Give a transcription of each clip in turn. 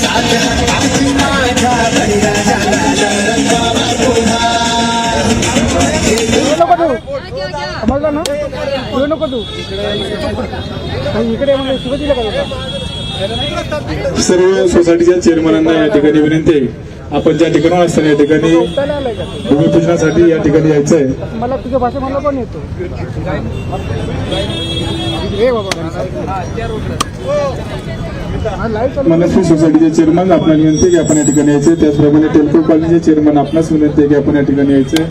साथ हाताची माझ्या बळीराजाला शरण बाबा पुन्हा नको तू समजलं ना नको तू नाही, इकडे म्हणजे शिवाजीला का सर्व सोसायटीच्या चेअरमनांना या ठिकाणी विनंती आहे. आपण ज्या ठिकाणी असताना या ठिकाणी भूमिपूजनासाठी या ठिकाणी यायचं आहे मला तुझ्या भाषा मला पण येतो. मनस्वी सोसायटीचे चेअरमन आपल्याला विनंती आहे की आपण या ठिकाणी यायचे. त्याचप्रमाणे टेलको कॉलनीचे चेअरमन आपणास विनंती आहे की आपण या ठिकाणी यायचे.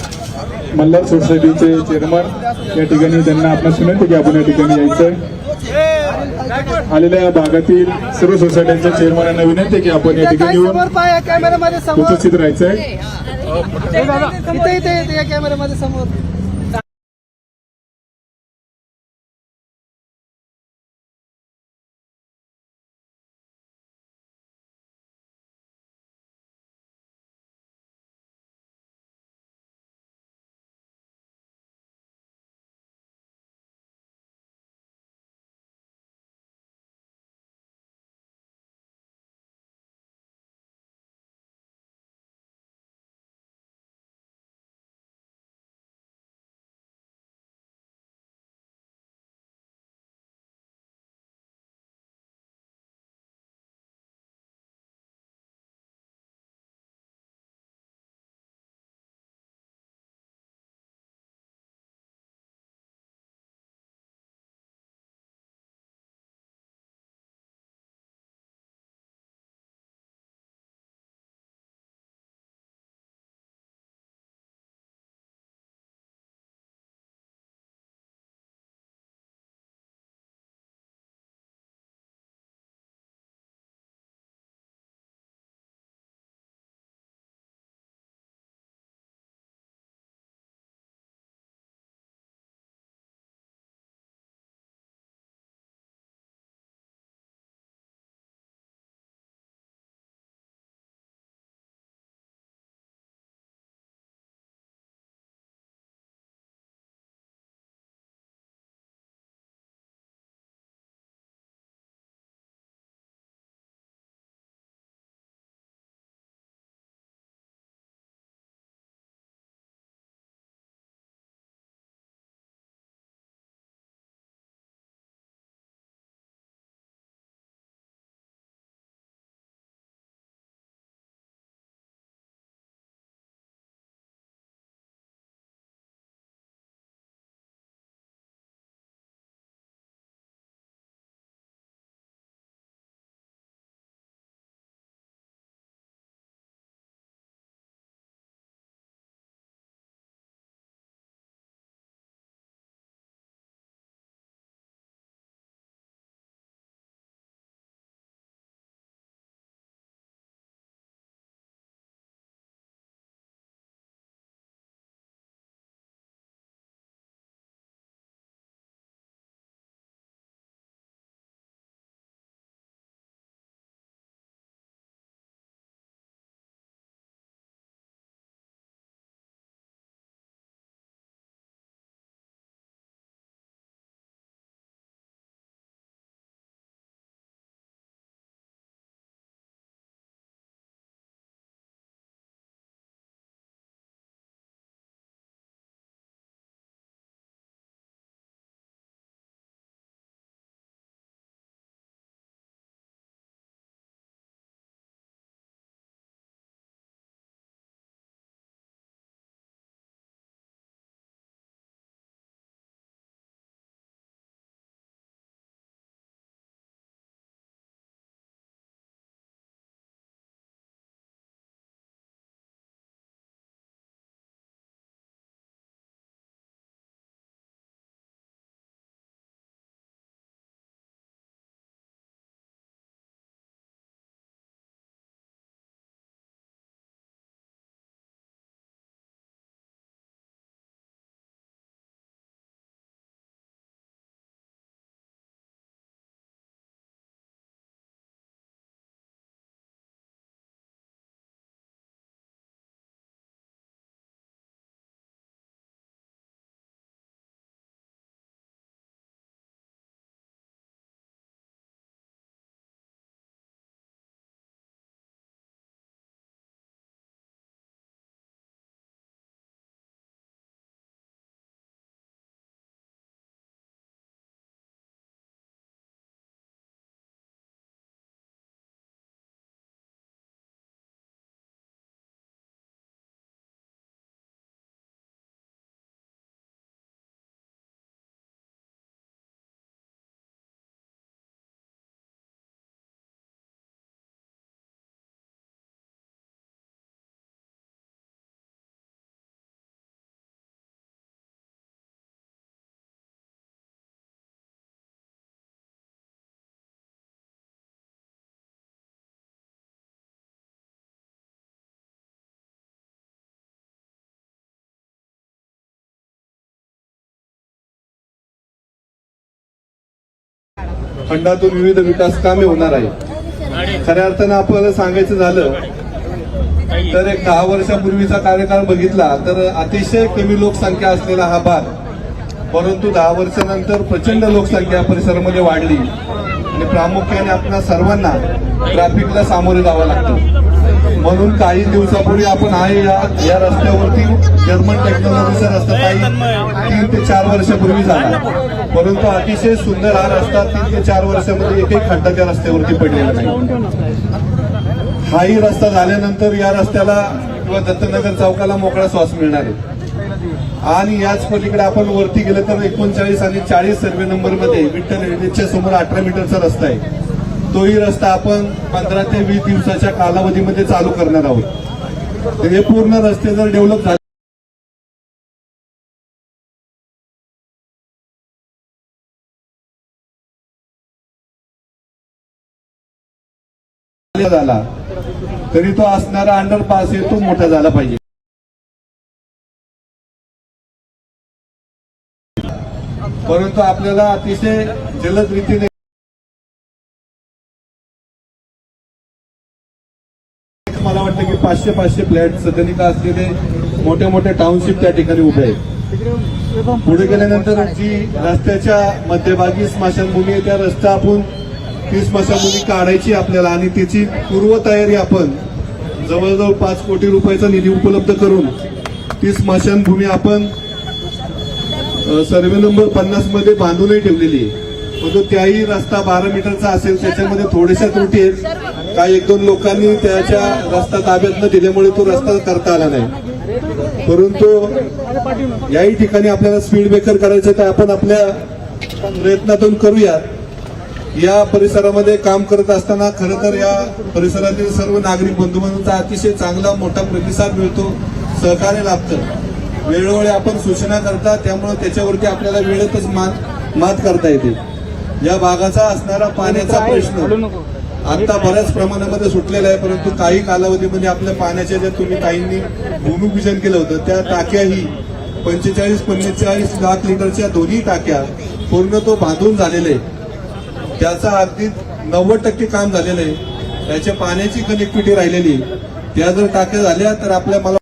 मल्हार सोसायटीचे चेअरमन या ठिकाणी त्यांना आपणास विनंती की आपण या ठिकाणी यायचं. आलेल्या भागातील सर्व सोसायट्यांच्या चेअरमनांना विनंती आहे की आपण या ठिकाणी येऊन उपस्थित राहायचं आहे या कॅमेरामध्ये समोर. फंडातून विविध विकास कामे होणार आहे खऱ्या अर्थानं आपल्याला सांगायचं झालं तर एक दहा वर्षापूर्वीचा कार्यकाळ बघितला तर अतिशय कमी लोकसंख्या असलेला हा भाग परंतु दहा वर्षानंतर प्रचंड लोकसंख्या परिसरामध्ये वाढली. आणि प्रामुख्याने आपल्या सर्वांना ट्रॅफिकला सामोरे जावं लागतं. म्हणून काही दिवसापूर्वी आपण आहे या या रस्त्यावरती जर्मन टेक्नॉलॉजीचा रस्ता काही तीन ते चार वर्षापूर्वी झाला. परंतु अतिशय सुंदर हा रस्ता तीन ते चार वर्षामध्ये एकही खड्डा त्या रस्त्यावरती पडलेला नाही. हाही रस्ता झाल्यानंतर या रस्त्याला किंवा दत्तनगर चौकाला मोकळा श्वास मिळणार आहे. आणि याच पलीकडे आपण वरती गेलं तर एकोणचाळीस आणि चाळीस सर्वे नंबरमध्ये विठ्ठल रेल्वेच्या समोर अठरा मीटरचा रस्ता आहे. तोही रस्ता आपण पंधरा ते वीस दिवसाच्या कालावधीमध्ये चालू करणार आहोत. हे पूर्ण रस्ते जर डेव्हलप झाले झाला तरी तो असणारा अंडरपास आहे तो मोठा झाला पाहिजे. परंतु आपल्याला अतिशय जलद रीतीने की पाचशे पाचशे फ्लॅट सदनिका असलेले मोठे मोठे टाउनशिप त्या ठिकाणी उभे आहेत. पुढे गेल्यानंतर जी रस्त्याच्या मध्यभागी स्मशानभूमी आहे त्या रस्ता आपण ती स्मशानभूमी काढायची आपल्याला आणि त्याची पूर्वतयारी आपण जवळजवळ पाच कोटी रुपयाचा निधी उपलब्ध करून ती स्मशानभूमी आपण सर्वे नंबर पन्नासमध्ये बांधूनही ठेवलेली आहे. परंतु त्याही रस्ता बारा मीटरचा असेल त्याच्यामध्ये थोड्याशा त्रुटी आहेत. काही एक दोन लोकांनी त्याच्या रस्ता ताब्यात न दिल्यामुळे तो रस्ता करता आला नाही. परंतु याही ठिकाणी आपल्याला स्पीड ब्रेकर करायचं तर आपण आपल्या प्रयत्नातून करूयात. या परिसरामध्ये काम करत असताना खरं तर या परिसरातील सर्व नागरिक बंधूबांधवांचा अतिशय चांगला मोठा प्रतिसाद मिळतो सहकार्य लाभतं. वेळोवेळी आपण सूचना करता त्यामुळे त्याच्यावरती आपल्याला वेळेतच मात मात करता येते. या भागाचा असणारा पाण्याचा प्रश्न आता बऱ्याच प्रमाणामध्ये सुटलेला आहे परंतु काही कालावधीमध्ये आपल्या पाण्याच्या ज्या तुम्ही काहींनी भूमिपूजन केलं होतं त्या टाक्याही पंचेचाळीस पंचेचाळीस लाख लिटरच्या दोन्ही टाक्या पूर्ण तो बांधून झालेले त्याचा अगदी नव्वद टक्के काम झालेलं आहे. त्याच्या पाण्याची कनेक्टिव्हिटी राहिलेली त्या जर टाक्या झाल्या तर आपल्या मला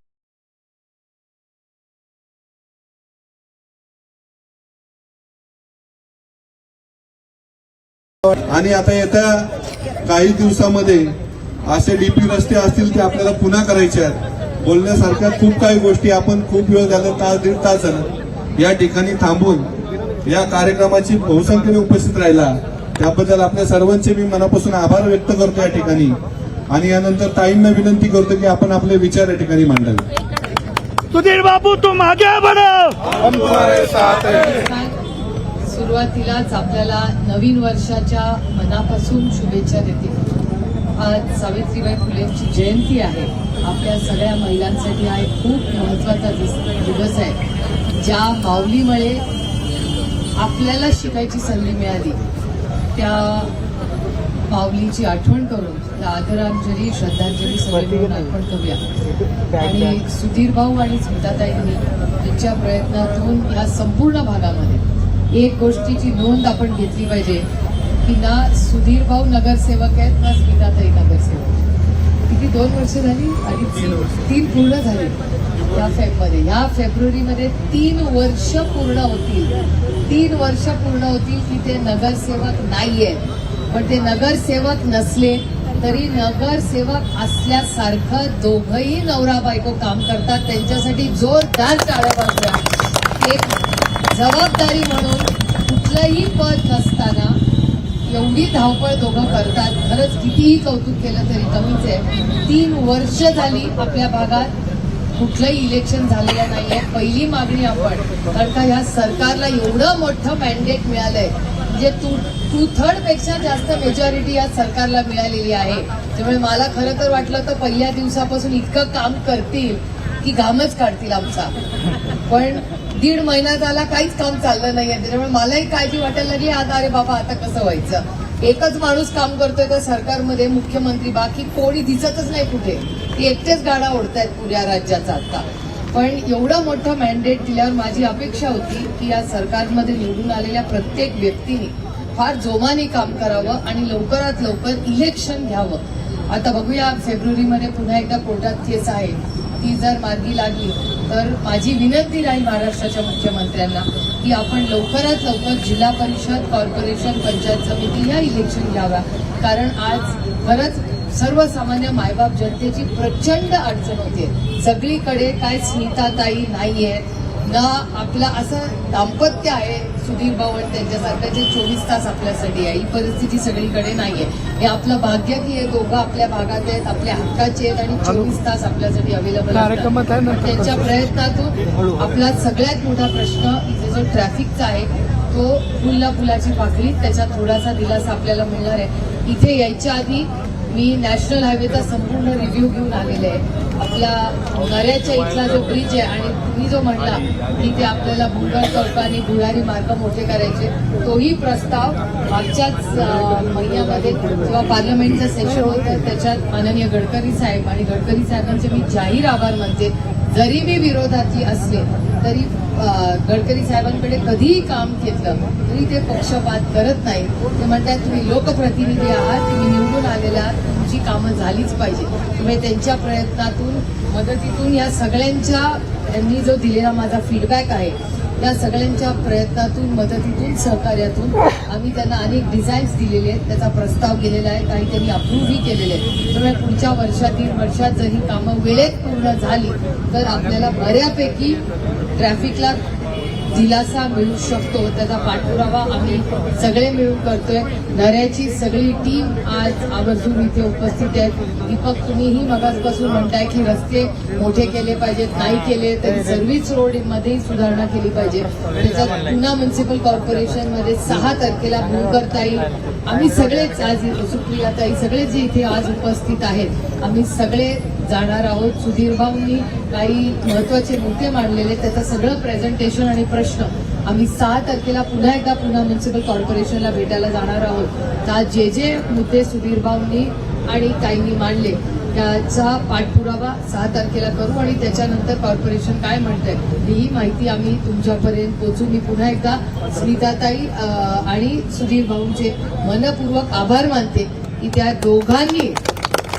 आणि आता येत्या काही दिवसामध्ये असे डीपी रस्ते असतील ते आपल्याला पुन्हा करायचे आहेत. बोलण्यासारख्या खूप काही गोष्टी आपण खूप वेळ झाला तास दीड तास झाला. या ठिकाणी थांबून या कार्यक्रमाची बहुसंख्येने उपस्थित राहिला. त्याबद्दल आपल्या सर्वांचे मी मनापासून आभार व्यक्त करतो या ठिकाणी. आणि यानंतर ताईंना विनंती करतो की आपण आपले विचार या ठिकाणी मांडावे. सुधीर बाबू तुम आगे बढ़ो सुरुवातीलाच आपल्याला नवीन वर्षाच्या मनापासून शुभेच्छा देते आज सावित्रीबाई फुलेंची जयंती आहे. आपल्या सगळ्या महिलांसाठी हा एक खूप महत्त्वाचा दिस- दिवस आहे. ज्या माऊलीमुळे आपल्याला शिकायची संधी मिळाली त्या माऊलीची आठवण करून त्या आदरांजली श्रद्धांजली सगळे मिळून अर्पण करूया. आणि सुधीर भाऊ आणि स्मिताताईंनी त्यांच्या प्रयत्नातून या संपूर्ण भागामध्ये एक गोष्टीची नोंद आपण घेतली पाहिजे की ना सुधीर भाऊ नगरसेवक आहेत ना स्मिताताई नगरसेवक. किती दोन वर्ष झाली? अडीच तीन पूर्ण झाली. या फेबमध्ये. ह्या फेब्रुवारीमध्ये तीन वर्ष पूर्ण होतील. तीन वर्ष पूर्ण होतील की ते नगरसेवक नाहीये पण ते नगरसेवक नसले तरी नगरसेवक असल्यासारखं दोघंही नवरा बायको काम करतात. त्यांच्यासाठी जोरदार टाळ्या वाजल्या एक जबाबदारी म्हणून कुठलंही पद नसताना एवढी धावपळ दोघं करतात. खरंच कितीही कौतुक केलं तरी कमीच आहे. तीन वर्ष झाली आपल्या भागात. कुठलंही इलेक्शन झालेलं नाहीये. पहिली मागणी आपण. कारण का ह्या सरकारला एवढं मोठं मॅन्डेट मिळालंय. म्हणजे टू टू थर्डपेक्षा जास्त मेजॉरिटी या सरकारला मिळालेली आहे. त्यामुळे मला खरं तर वाटलं तर पहिल्या दिवसापासून इतकं काम करतील. की घामच काढतील आमचा. पण दीड महिना झाला काहीच काम चाललं नाहीये. त्याच्यामुळे मलाही काळजी वाटायला लागली. आता अरे बाबा आता कसं व्हायचं? एकच माणूस काम करतोय तर सरकारमध्ये मुख्यमंत्री बाकी कोणी दिसतच नाही कुठे. ते एकटेच गाडा ओढतायत पुऱ्या राज्याचा आता. पण एवढा मोठं मॅन्डेट दिल्यावर माझी अपेक्षा होती की या सरकारमध्ये निवडून आलेल्या प्रत्येक व्यक्तीने फार जोमाने काम करावं आणि लवकरात लवकर इलेक्शन घ्यावं. आता बघूया फेब्रुवारीमध्ये पुन्हा एकदा कोर्टात केस आहे ती जर मार्गी लागली तर माझी विनंती राहील महाराष्ट्राच्या मुख्यमंत्र्यांना की आपण लवकरात लवकर जिल्हा परिषद कॉर्पोरेशन पंचायत समिती या इलेक्शन घ्याव्या. कारण आज खरंच सर्वसामान्य मायबाप जनतेची प्रचंड अडचण होते. सगळीकडे काय स्मिताताई नाही आहेत ना आपला असं दाम्पत्य आहे सुधीर भाऊ आणि त्यांच्यासारखं जे चोवीस तास आपल्यासाठी आहे. ही परिस्थिती सगळीकडे नाहीये. हे आपलं भाग्य की हे दोघं आपल्या भागात आहेत आपल्या हक्काचे आहेत आणि चोवीस तास आपल्यासाठी अवेलेबल. त्यांच्या प्रयत्नातून आपला सगळ्यात मोठा प्रश्न इथे जो ट्रॅफिकचा आहे तो फुलला फुलाची पाकळी त्याचा थोडासा दिलासा आपल्याला मिळणार आहे. इथे यायच्या आधी मी नॅशनल हायवेचा संपूर्ण रिव्ह्यू घेऊन आलेले आहे. आपला नऱ्याच्या इथला जो ब्रिज आहे आणि तुम्ही जो म्हणला की ते आपल्याला भुंगर चौक आणि भुयारी मार्ग मोठे करायचे तोही प्रस्ताव मागच्याच महिन्यामध्ये जेव्हा पार्लमेंटचं सेशन होतं त्याच्यात माननीय गडकरी साहेब आणि गडकरी साहेबांचे मी जाहीर आभार मानते. जरी मी विरोधाची असले तरी गडकरी साहेबांकडे कधीही काम घेतलं तरी ते पक्षपात करत नाही. ते म्हणतात तुम्ही लोकप्रतिनिधी आहात तुम्ही निवडून आलेला आहात तुमची कामं झालीच पाहिजे. त्यामुळे त्यांच्या प्रयत्नातून मदतीतून या सगळ्यांच्या त्यांनी जो दिलेला माझा फीडबॅक आहे या सगळ्यांच्या प्रयत्नातून मदतीतून सहकार्यातून आम्ही त्यांना अनेक डिझाईन्स दिलेले आहेत. त्याचा प्रस्ताव केलेला आहे. काही त्यांनी अप्रूव्हही केलेले आहेत. त्यामुळे पुढच्या वर्षातील तीन वर्षात जर ही कामं वेळेत पूर्ण झाली तर आपल्याला बऱ्यापैकी ट्रॅफिकला दिलासा मिळू शकतो त्याचा पाठपुरावा आम्ही सगळे मिळून करतोय. नऱ्याची सगळी टीम आज आवर्जून इथे उपस्थित आहे दीपक तुम्हीही मगासपासून म्हणताय की रस्ते मोठे केले पाहिजेत नाही केले तरी सर्व्हिस रोडमध्येही सुधारणा केली पाहिजे. त्याच्यात पुन्हा म्युन्सिपल कॉर्पोरेशनमध्ये सहा तारखेला भूम करता येईल. आम्ही सगळेच आज सुप्रियाताई सगळे जे इथे आज उपस्थित आहेत आम्ही सगळे जाणार आहोत. सुधीर भाऊंनी काही महत्त्वाचे मुद्दे मांडलेले त्याचं सगळं प्रेझेंटेशन आणि प्रश्न आम्ही सहा तारखेला पुन्हा एकदा पुन्हा म्युन्सिपल कॉर्पोरेशनला भेटायला जाणार आहोत. तर आज जे जे मुद्दे सुधीर भाऊंनी आणि काहींनी मांडले त्याचा पाठपुरावा सहा तारखेला करू आणि त्याच्यानंतर कॉर्पोरेशन काय म्हणतंय ही माहिती आम्ही तुमच्यापर्यंत पोचू मी पुन्हा एकदा स्मिताताई आणि सुधीर भाऊंचे मनपूर्वक आभार मानते की त्या दोघांनी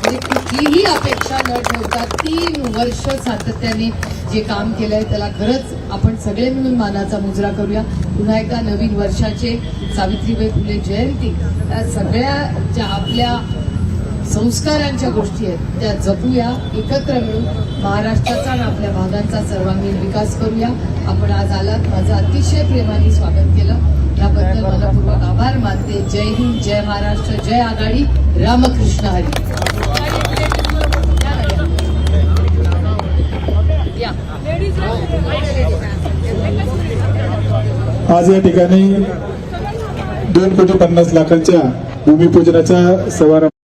म्हणजे कुठलीही अपेक्षा न ठेवता तीन वर्ष सातत्याने जे काम केलंय त्याला खरंच आपण सगळे मिळून मानाचा मुजरा करूया. पुन्हा एकदा नवीन वर्षाचे सावित्रीबाई फुले जयंती. त्या सगळ्या ज्या आपल्या संस्कारांच्या गोष्टी आहेत त्या जपूया एकत्र मिळून महाराष्ट्राचा आणि आपल्या भागांचा सर्वांगीण विकास करूया. आपण आज आलात माझं अतिशय प्रेमाने स्वागत केलं. याबद्दल मनपूर्वक आभार मानते. जय हिंद जय महाराष्ट्र जय आघाडी. रामकृष्ण हरी. आज या ठिकाणी दोन कोटी पन्नास लाखांच्या भूमिपूजनाचा समारंभ